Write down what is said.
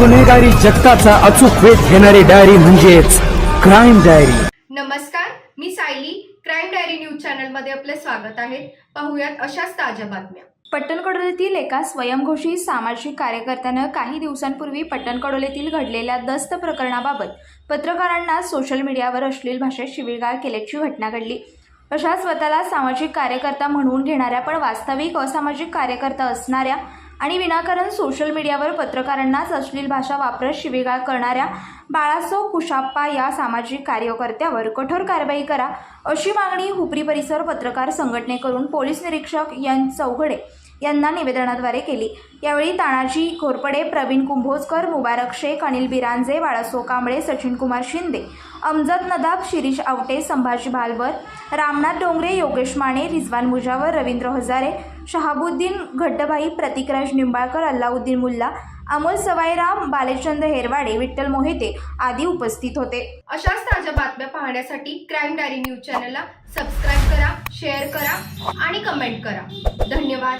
गुन्हेगारी जगताचा अचूक वेध घेणारी डायरी म्हणजेच क्राईम डायरी नमस्कार मी सायली. क्राईम डायरी न्यूज चॅनलमध्ये आपले स्वागत आहे. पाहुयात अशाच ताज्या बातम्या. पट्टणकडोलीतील एका स्वयंघोषित सामाजिक कार्यकर्त्यानं काही दिवसांपूर्वी पट्टणकडोलीतील घडलेल्या दस्त प्रकरणाबाबत पत्रकारांना सोशल मीडियावर अश्लील भाषेत शिवीगाळ केल्याची घटना घडली. अशा स्वतःला सामाजिक कार्यकर्ता म्हणवून घेणाऱ्या पण वास्तविक असामाजिक कार्यकर्ता असणाऱ्या आणि विनाकारण सोशल मीडियावर पत्रकारांनाच अश्लील भाषा वापरत शिवीगाळ करणाऱ्या बाळासो कुशाप्पा या सामाजिक कार्यकर्त्यावर कठोर कारवाई करा अशी मागणी हुपरी परिसर पत्रकार संघटनेकडून पोलीस निरीक्षक एन चौघडे यांना निवेदनाद्वारे केली. यावेळी तानाजी घोरपडे प्रवीण कुंभोजकर मुबारक शेख अनिल बिरांजे बाळासो कांबळे सचिन कुमार शिंदे अमजद नदाब शिरीष आवटे संभाजी भालवर रामनाथ डोंगरे योगेश माने रिजवान मुजावर रवींद्र हजारे शहाबुद्दीन घड्डभाई प्रतिकराज निंबाळकर अल्लाउद्दीन मुल्ला अमोल सवाईराम बालेचंद हेरवाडे विठ्ठल मोहिते आदी उपस्थित होते. अशाच ताज्या बातम्या पाहण्यासाठी क्राईम डायरी न्यूज चॅनलला सबस्क्राईब करा शेअर करा आणि कमेंट करा. धन्यवाद.